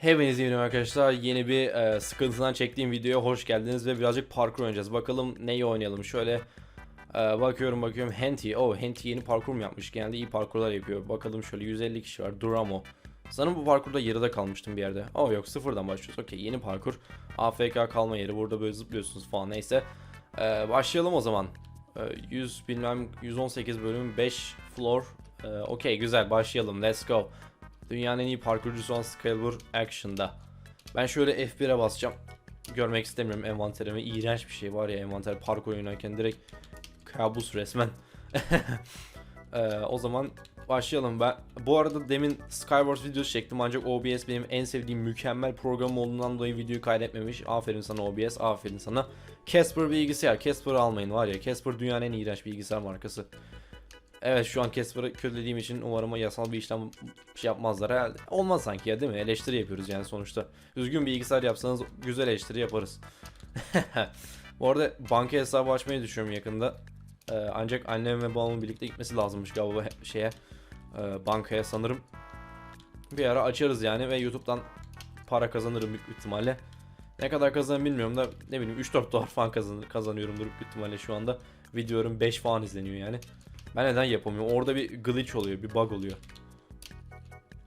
Hepinize yeni arkadaşlar yeni bir e, sıkıntıdan çektiğim videoya hoş geldiniz ve birazcık parkur oynayacağız. Bakalım neyi oynayalım. Şöyle e, bakıyorum bakıyorum Henti. Oh Henti yeni parkur mu yapmış? Genelde iyi parkurlar yapıyor. Bakalım şöyle 150 kişi var. Duramo. Sanırım bu parkurda yarıda kalmıştım bir yerde. Oh yok sıfırdan başlıyoruz. Okey yeni parkur. AFK kalma yeri. Burada böyle zıplıyorsunuz falan neyse. E, başlayalım o zaman. E, 100 bilmem 118 bölüm 5 floor. E, Okey güzel başlayalım. Let's go. Dünyanın en iyi parkurcusu olan Scalibur Action'da. Ben şöyle F1'e basacağım. Görmek istemiyorum envanterimi. İğrenç bir şey var ya envanter parkur oynarken direkt kabus resmen. Ee, o zaman başlayalım. Ben bu arada demin Skywars videosu çektim ancak OBS benim en sevdiğim mükemmel program olduğundan dolayı videoyu kaydetmemiş. Aferin sana OBS, aferin sana. Casper bilgisayar. Casper'ı almayın var ya. Casper dünyanın en iğrenç bilgisayar markası. Evet şu an Casper'ı kötülediğim için umarım yasal bir işlem şey yapmazlar herhalde. Olmaz sanki ya değil mi? Eleştiri yapıyoruz yani sonuçta. Düzgün bilgisayar yapsanız güzel eleştiri yaparız. Bu arada banka hesabı açmayı düşünüyorum yakında. Ee, ancak annem ve babamın birlikte gitmesi lazımmış galiba şeye e, bankaya sanırım. Bir ara açarız yani ve YouTube'dan para kazanırım büyük ihtimalle. Ne kadar kazanırım bilmiyorum da ne bileyim 3-4 dolar falan kazan kazanıyorumdur büyük ihtimalle şu anda. Videolarım 5 falan izleniyor yani. Ben neden yapamıyorum? Orada bir glitch oluyor, bir bug oluyor.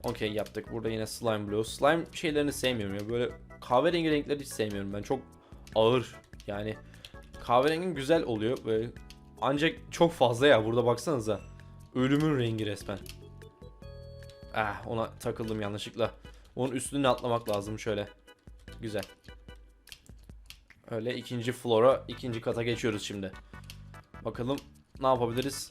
Okey yaptık. Burada yine slime blue. Slime şeylerini sevmiyorum ya. Böyle kahverengi renkleri hiç sevmiyorum ben. Çok ağır. Yani kahverengi güzel oluyor. Böyle ancak çok fazla ya. Burada baksanıza. Ölümün rengi resmen. Ah ona takıldım yanlışlıkla. Onun üstüne atlamak lazım şöyle. Güzel. Öyle ikinci flora, ikinci kata geçiyoruz şimdi. Bakalım ne yapabiliriz?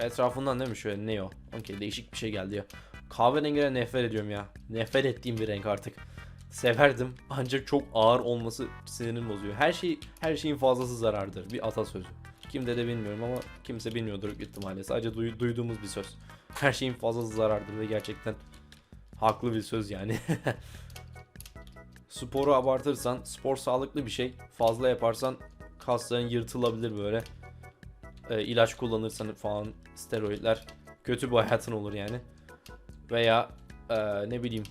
Etrafından değil mi şöyle ne o? Okey değişik bir şey geldi ya. Kahverengine nefret ediyorum ya. Nefret ettiğim bir renk artık. Severdim ancak çok ağır olması sinirimi bozuyor. Her şey her şeyin fazlası zarardır. Bir atasözü. Kimde de bilmiyorum ama kimse bilmiyordur ihtimalle. Sadece duy- duyduğumuz bir söz. Her şeyin fazlası zarardır ve gerçekten haklı bir söz yani. Sporu abartırsan, spor sağlıklı bir şey. Fazla yaparsan kasların yırtılabilir böyle e, ilaç kullanırsan falan steroidler kötü bir hayatın olur yani. Veya e, ne bileyim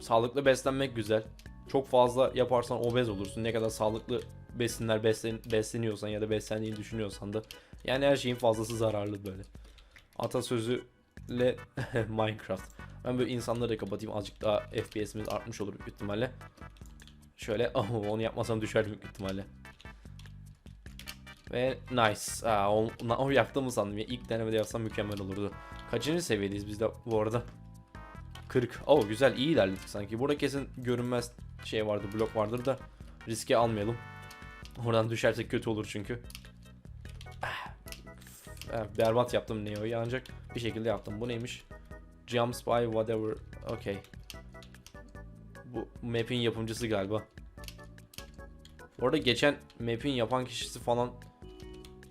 sağlıklı beslenmek güzel. Çok fazla yaparsan obez olursun. Ne kadar sağlıklı besinler beslen, besleniyorsan ya da beslendiğini düşünüyorsan da. Yani her şeyin fazlası zararlı böyle. Atasözüyle Minecraft. Ben böyle insanları da kapatayım azıcık daha FPS'imiz artmış olur büyük ihtimalle. Şöyle onu yapmasam düşer büyük ihtimalle. Ve nice. Aa, o, o yaptığımı sandım ya. İlk denemede yapsam mükemmel olurdu. Kaçıncı seviyedeyiz biz de bu arada? 40. Oh güzel iyi ilerledik sanki. Burada kesin görünmez şey vardır, blok vardır da riske almayalım. Oradan düşersek kötü olur çünkü. Ah. Eh, Berbat yaptım Neo'yu ancak bir şekilde yaptım. Bu neymiş? Jumps by whatever. Okay. Bu map'in yapımcısı galiba. Bu arada geçen map'in yapan kişisi falan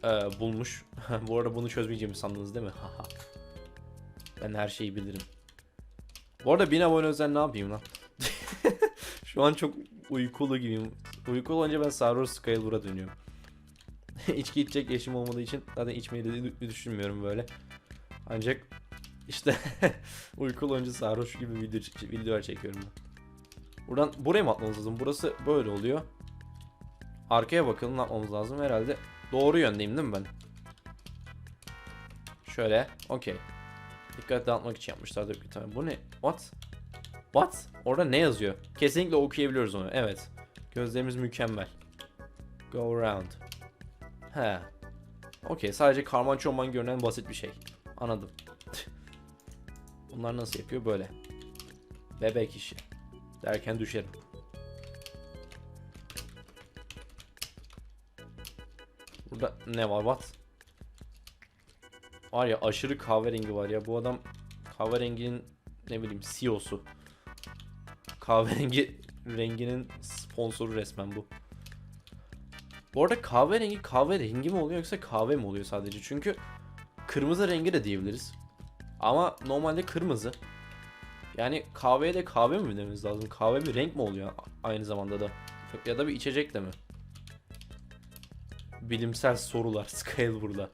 e, bulmuş. Bu arada bunu çözmeyeceğimi sandınız değil mi? Ben her şeyi bilirim. Bu arada 1000 abone özel ne yapayım lan? Şu an çok uykulu gibiyim. Uykulu olunca ben Saror Skyler'a dönüyorum. İçki içecek yaşım olmadığı için zaten içmeyi de düşünmüyorum böyle. Ancak işte uykulu olunca sarhoş gibi video, videolar çekiyorum ben. Buradan buraya mı atmamız lazım? Burası böyle oluyor. Arkaya bakalım ne yapmamız lazım. Herhalde doğru yöndeyim değil mi ben? Şöyle. Okey. Dikkat dağıtmak için yapmışlardır bir tane. Bu ne? What? What? Orada ne yazıyor? Kesinlikle okuyabiliyoruz onu. Evet. Gözlerimiz mükemmel. Go around. He. Okey. Sadece karman çorman görünen basit bir şey. Anladım. Bunlar nasıl yapıyor? Böyle. Bebek işi. Derken düşerim. Ne var? What? Var ya aşırı kahverengi var ya. Bu adam kahverenginin ne bileyim CEO'su. Kahverengi renginin sponsoru resmen bu. Bu arada kahverengi kahverengi mi oluyor yoksa kahve mi oluyor sadece? Çünkü kırmızı rengi de diyebiliriz. Ama normalde kırmızı. Yani kahveye de kahve mi dememiz lazım? Kahve bir renk mi oluyor aynı zamanda da? Ya da bir içecek de mi? Bilimsel sorular Scalebur'da.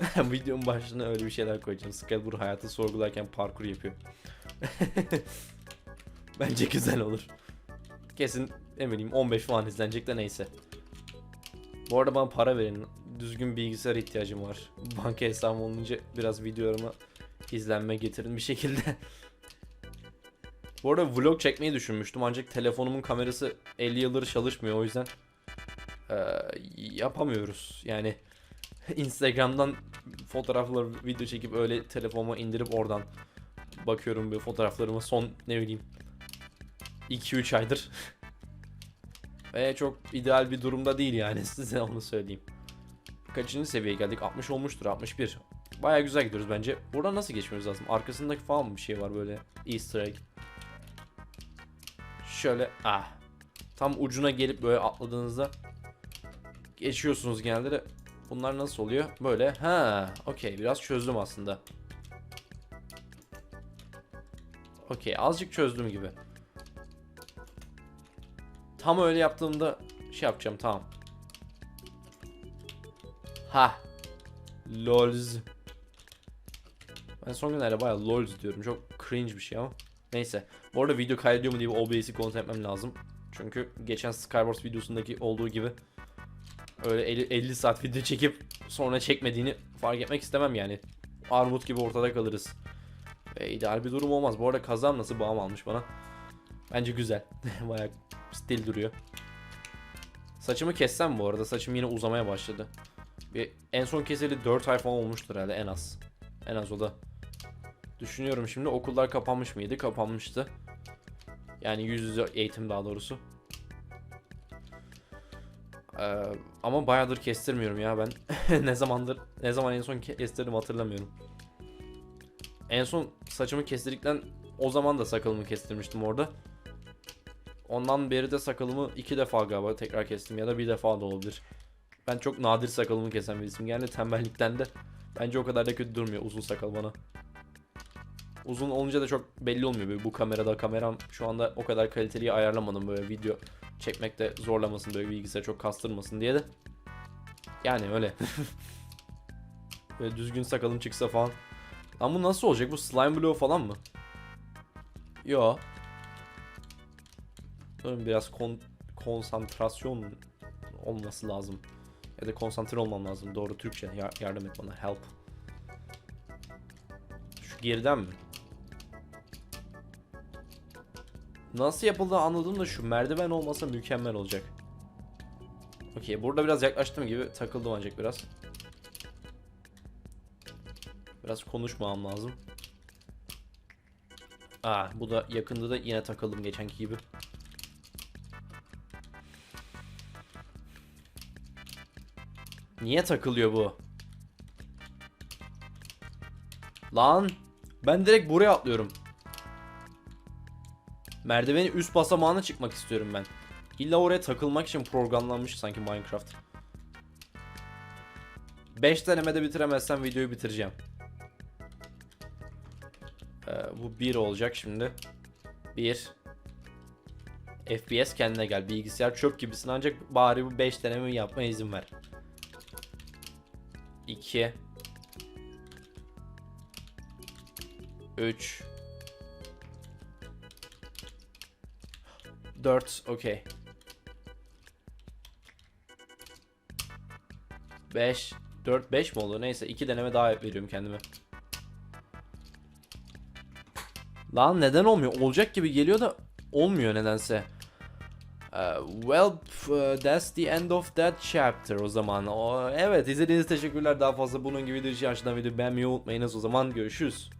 Videonun başına öyle bir şeyler koyacağım. Scalebur hayatı sorgularken parkur yapıyor. Bence güzel olur. Kesin ne bileyim 15 falan izlenecek de neyse. Bu arada bana para verin. Düzgün bilgisayar ihtiyacım var. Banka hesabım olunca biraz videolarıma izlenme getirin bir şekilde. Bu arada vlog çekmeyi düşünmüştüm ancak telefonumun kamerası 50 yıldır çalışmıyor o yüzden eee, yapamıyoruz. Yani Instagram'dan fotoğraflar video çekip öyle telefonuma indirip oradan bakıyorum bir fotoğraflarıma son ne bileyim 2-3 aydır. Ve çok ideal bir durumda değil yani size onu söyleyeyim. Kaçıncı seviyeye geldik? 60 olmuştur 61. Baya güzel gidiyoruz bence. Buradan nasıl geçmemiz lazım? Arkasındaki falan mı bir şey var böyle easter egg. Şöyle ah. Tam ucuna gelip böyle atladığınızda geçiyorsunuz genelde de. Bunlar nasıl oluyor? Böyle. Ha, okey. Biraz çözdüm aslında. Okey, azıcık çözdüm gibi. Tam öyle yaptığımda şey yapacağım, tamam. Ha. Lols. Ben son günlerde bayağı lols diyorum. Çok cringe bir şey ama. Neyse. Bu arada video kaydediyor mu diye OBS'i kontrol etmem lazım. Çünkü geçen Skywars videosundaki olduğu gibi öyle 50, 50 saat video çekip sonra çekmediğini fark etmek istemem yani. Armut gibi ortada kalırız. Ve ideal bir durum olmaz. Bu arada kazam nasıl bağım almış bana. Bence güzel. Bayağı stil duruyor. Saçımı kessem bu arada. Saçım yine uzamaya başladı. Bir, en son keseli 4 ay falan olmuştur herhalde en az. En az o da. Düşünüyorum şimdi okullar kapanmış mıydı? Kapanmıştı. Yani yüz yüze eğitim daha doğrusu. Ee, ama bayağıdır kestirmiyorum ya ben. ne zamandır ne zaman en son kestirdim hatırlamıyorum. En son saçımı kestirdikten o zaman da sakalımı kestirmiştim orada. Ondan beri de sakalımı iki defa galiba tekrar kestim ya da bir defa da olabilir. Ben çok nadir sakalımı kesen birisiyim. Yani tembellikten de bence o kadar da kötü durmuyor uzun sakal bana. Uzun olunca da çok belli olmuyor. Böyle bu kamerada kameram şu anda o kadar kaliteliyi ayarlamadım böyle video çekmekte zorlamasın böyle bilgisayar çok kastırmasın diye de. Yani öyle. böyle düzgün sakalım çıksa falan. Ama bu nasıl olacak? Bu slime blow falan mı? Yo. Sanırım biraz kon- konsantrasyon olması lazım. Ya da konsantre olmam lazım. Doğru Türkçe. Ya- yardım et bana. Help. Şu geriden mi? Nasıl yapıldığı anladım da şu merdiven olmasa mükemmel olacak. Okey burada biraz yaklaştım gibi takıldım ancak biraz. Biraz konuşmam lazım. Aa bu da yakında da yine takıldım geçenki gibi. Niye takılıyor bu? Lan ben direkt buraya atlıyorum. Merdiveni üst basamağına çıkmak istiyorum ben. İlla oraya takılmak için programlanmış sanki Minecraft. 5 denemede bitiremezsem videoyu bitireceğim. Ee, bu 1 olacak şimdi. 1 FPS kendine gel. Bilgisayar çöp gibisin ancak bari bu 5 deneme yapmaya izin ver. 2 3 4 okey. 5 4 5 mi oldu? Neyse 2 deneme daha veriyorum kendime. Lan neden olmuyor? Olacak gibi geliyor da olmuyor nedense. Uh, well, uh, that's the end of that chapter o zaman. O, evet izlediğiniz teşekkürler. Daha fazla bunun gibi video için aşağıdan video beğenmeyi unutmayınız. O zaman görüşürüz.